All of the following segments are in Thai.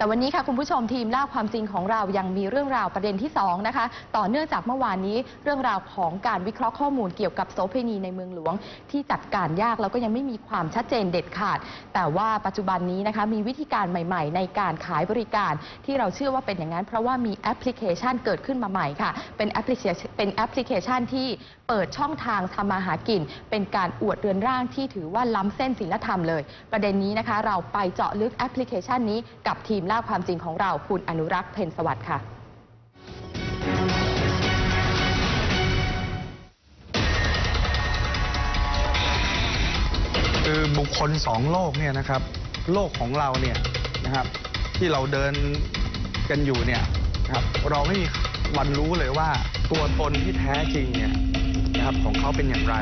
แต่วันนี้ค่ะคุณผู้ชมทีมล่าความจริงของเรายังมีเรื่องราวประเด็นที่สองนะคะต่อเนื่องจากเมื่อวานนี้เรื่องราวของการวิเคราะห์ข้อมูลเกี่ยวกับโสเภณีในเมืองหลวง ที่จัดการยากแล้วก็ยังไม่มีความชัดเจนเด็ดขาด แต่ว่าปัจจุบันนี้นะคะมีวิธีการใหม่ ๆ ในการขายบริการ ที่เราเชื่อว่าเป็นอย่างนั้น เพราะว่ามีแอปพลิเคชันเกิดขึ้นมาใหม่ค่ะ เป็นแอปพลิเคชันเป็นแอปพลิเคชันที่เปิดช่องทางทำมาหากิน เป็นการอวดเรือนร่างที่ถือว่าล้ำเส้นศีลธรรมเลย ประเด็นนี้นะคะ เราไปเจาะลึกแอปพลิเคชันนี้กับทีมล่าความจริงของเราคุณอนุรักษ์เพนสวัสดิ์ค่ะคือบุคคลสองโลกเนี่ยนะครับ โลกของเราเนี่ยนะครับ ที่เราเดินกันอยู่เนี่ยนะครับเราไม่มีวันรู้เลยว่าตัวตนที่แท้จริงเนี่ยนะครับของเขาเป็นอย่างไร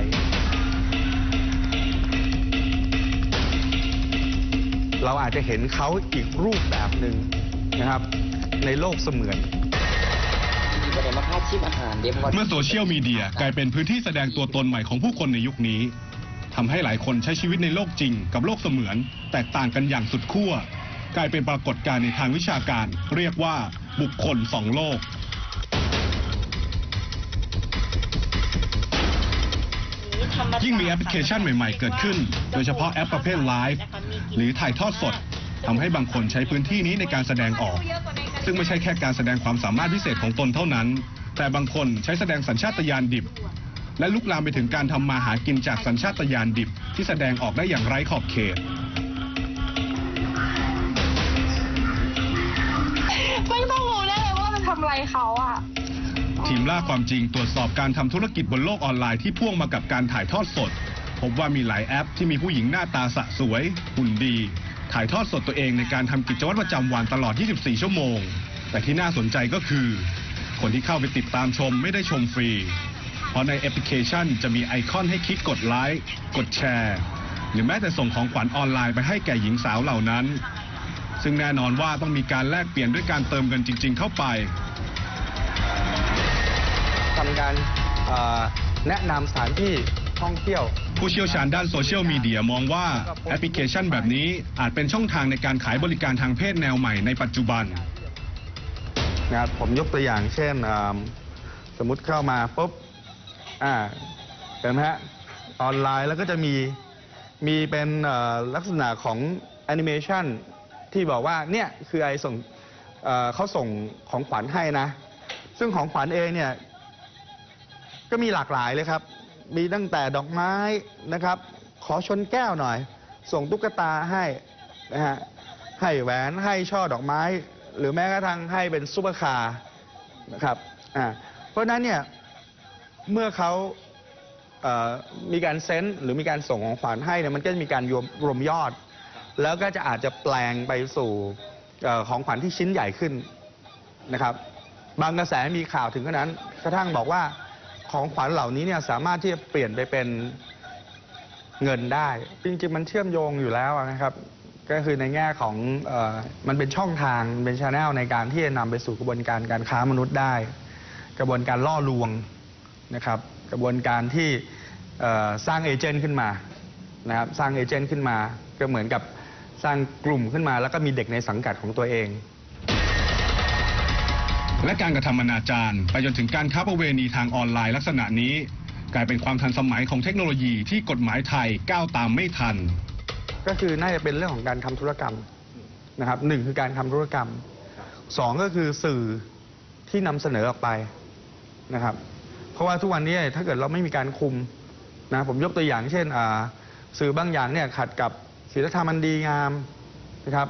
เราอาจจะเห็นเขาอีกรูปแบบหนึ่งนะครับ ในโลกเสมือนเด็นมาพาดชิมอาหารเดี๋ยวผมเมื่อโซเชียลมีเดียกลายเป็นพื้นที่แสดงตัวตนใหม่ของผู้คนในยุคนี้ทำให้หลายคนใช้ชีวิตในโลกจริง กับโลกเสมือน แตกต่างกันอย่างสุดขั้วกลายเป็นปรากฏการณ์ในทางวิชาการ เรียกว่าบุคคลสองโลก ยิ่งมีแอปพลิเคชันใหม่ ๆ เกิดขึ้น โดยเฉพาะแอปประเภทไลฟ์ หรือถ่ายทอดสดทำให้บางคนใช้พื้นที่นี้ในการแสดงออก ซึ่งไม่ใช่แค่การแสดงความสามารถพิเศษของตนเท่านั้น แต่บางคนใช้แสดงสัญชาตญาณดิบ และลุกลามไปถึงการทำมาหากินจากสัญชาตญาณดิบ ที่แสดงออกได้อย่างไร้ขอบเขต ไม่ต้องรู้แน่เลยว่ามันทำอะไรเขาอะ ทีมล่าความจริงตรวจสอบการทำธุรกิจบนโลกออนไลน์ที่พ่วงมากับการถ่ายทอดสด พบว่ามีหลายแอปที่มีผู้หญิงหน้าตาสะสวยหุ่นดี ถ่ายทอดสดตัวเองในการทำกิจวัตรประจำวันตลอด 24 ชั่วโมง แต่ที่น่าสนใจก็คือ คนที่เข้าไปติดตามชมไม่ได้ชมฟรี เพราะในแอปพลิเคชันจะมีไอคอนให้คลิกกดไลค์กดแชร์ หรือแม้แต่ส่งของขวัญออนไลน์ไปให้แก่หญิงสาวเหล่านั้น ซึ่งแน่นอนว่าต้องมีการแลกเปลี่ยนด้วยการเติมเงินจริง ๆ เข้าไปทำการแนะนำสถานที่ ท่องเที่ยว ผู้เชี่ยวชาญด้านโซเชียลมีเดียมองว่าแอปพลิเคชันแบบนี้อาจเป็นช่องทางในการขายบริการทางเพศแนวใหม่ในปัจจุบันนะครับผมยกตัวอย่างเช่นอ่าสมมุติเข้ามาปุ๊บอ่าเห็นไหมฮะออนไลน์แล้วก็จะมีมีเป็นเอ่อลักษณะของแอนิเมชันที่บอกว่าเนี่ยคือไอส่งเอ่อเขาส่งของขวัญให้นะ ซึ่งของขวัญเองเนี่ยก็มีหลากหลายเลยครับ มีตั้งแต่ดอกไม้นะครับ ขอชนแก้วหน่อย ส่งตุ๊กตาให้นะฮะให้แหวนให้ช่อดอกไม้ หรือแม้กระทั่งให้เป็นซุปเปอร์คาร์นะครับอ่าเพราะฉะนั้นเนี่ยเมื่อเขาเมีการเซ็นหรือมีการส่งของขวัญให้เนี่ยมันก็จะมีการรวมรวมยอด แล้วก็จะอาจจะแปลงไปสู่อของขวัญที่ชิ้นใหญ่ขึ้นนะครับ บางกระแสมีข่าวถึงขนาดนั้นกระทั่งบอกว่า ของขวัญเหล่านี้เนี่ยสามารถที่จะเปลี่ยนไปเป็นเงินได้ จริงๆ มันเชื่อมโยงอยู่แล้วนะครับ ก็คือในแง่ของออมันเป็นช่องทางเป็นช n แนลในการที่จะนำไปสู่กระบวนการการค้ามนุษย์ได้ กระบวนการล่อลวงนะครับ กระบวนการที่สร้างเอเจนต์ขึ้นมานะครับสร้างเอเจนต์ขึ้นมา ก็เหมือนกับสร้างกลุ่มขึ้นมา แล้วก็มีเด็กในสังกัดของตัวเอง และการกระทำอนาจารไปจนถึงการค้าประเวณีทางออนไลน์ลักษณะนี้ กลายเป็นความทันสมัยของเทคโนโลยีที่กฎหมายไทยก้าวตามไม่ทัน ก็คือน่าจะเป็นเรื่องของการทำธุรกรรมนะครับหนึ่งคือการทำธุรกรรมสองก็คือสื่อที่นำเสนอออกไปนะครับ เพราะว่าทุกวันนี้ถ้าเกิดเราไม่มีการคุมนะผมยกตัวอย่างเช่นอ่าสื่อบางอย่างเนี่ยขัดกับศีลธรรมอันดีงามนะครับ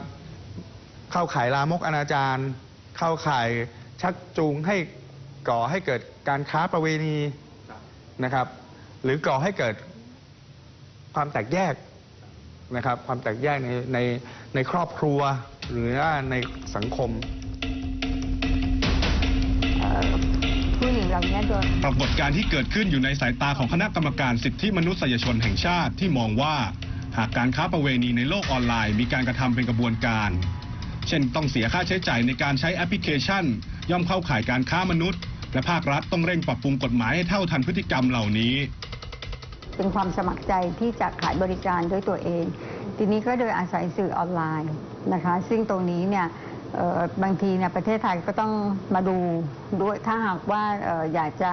เข้าข่ายลามกอนาจารเข้าข่าย ชักจูงให้ก่อให้เกิดการค้าประเวณีนะครับ หรือก่อให้เกิดความแตกแยกนะครับ ความแตกแยกในในในครอบครัวหรือว่าในสังคมเอ่อผู้หญิงเหล่านี้โดน ปรากฏการณ์ที่เกิดขึ้นอยู่ในสายตาของคณะกรรมการสิทธิมนุษยชนแห่งชาติที่มองว่า หากการค้าประเวณีในโลกออนไลน์มีการกระทำเป็นกระบวนการ เช่นต้องเสียค่าใช้จ่ายในการใช้แอปพลิเคชัน ย่อมเข้าข่ายการค้ามนุษย์ และภาครัฐต้องเร่งปรับปรุงกฎหมายให้เท่าทันพฤติกรรมเหล่านี้ เป็นความสมัครใจที่จะขายบริการด้วยตัวเอง ทีนี้ก็โดยอาศัยสื่อออนไลน์นะคะ ซึ่งตรงนี้เนี่ยบางทีเนี่ยประเทศไทยก็ต้องมาดูด้วยถ้าหากว่าออยากจะ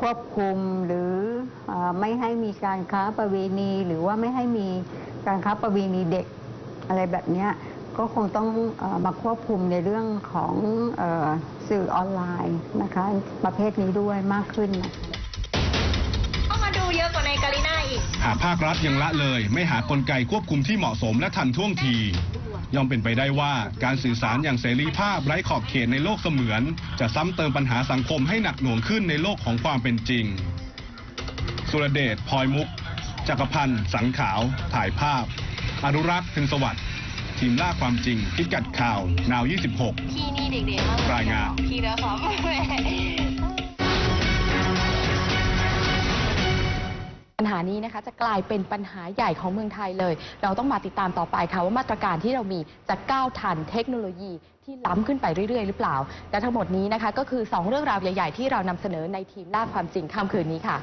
ควบคุมหรืออไม่ให้มีการค้าประเวณี หรือว่าไม่ให้มีการค้าประเวณีเด็กอะไรแบบนี้ ก็คงต้องเออมาควบคุมในเรื่องของเออสื่อออนไลน์นะคะประเภทนี้ด้วยมากขึ้นนะคะต้องมาดูเยอะกว่าในกาลิน่าอีก หากภาครัฐยังละเลย ไม่หากลไกควบคุมที่เหมาะสมและทันท่วงทีย่อมเป็นไปได้ว่าการสื่อสารอย่างเสรีภาพไร้ขอบเขตในโลกเสมือน จะซ้ำเติมปัญหาสังคมให้หนักหน่วงขึ้นในโลกของความเป็นจริง สุรเดชพลอยมุก จักรพันธ์ สังขาว ถ่ายภาพ อนุรักษ์พึงสวัสดิ์ ทีมล่าความจริงพิกัดข่าวนาว26พี่นี่เด็กๆมากรายงาน พี่นะครับปัญหานี้นะคะจะกลายเป็นปัญหาใหญ่ของเมืองไทยเลย เราต้องมาติดตามต่อไปค่ะว่ามาตรการที่เรามีจะก้าวทันเทคโนโลยีที่ล้ำขึ้นไปเรื่อย ๆ หรือเปล่า และทั้งหมดนี้นะคะก็คือ 2 เรื่องราวใหญ่ ๆ ที่เรานำเสนอในทีมล่าความจริงค่ำคืนนี้ค่ะ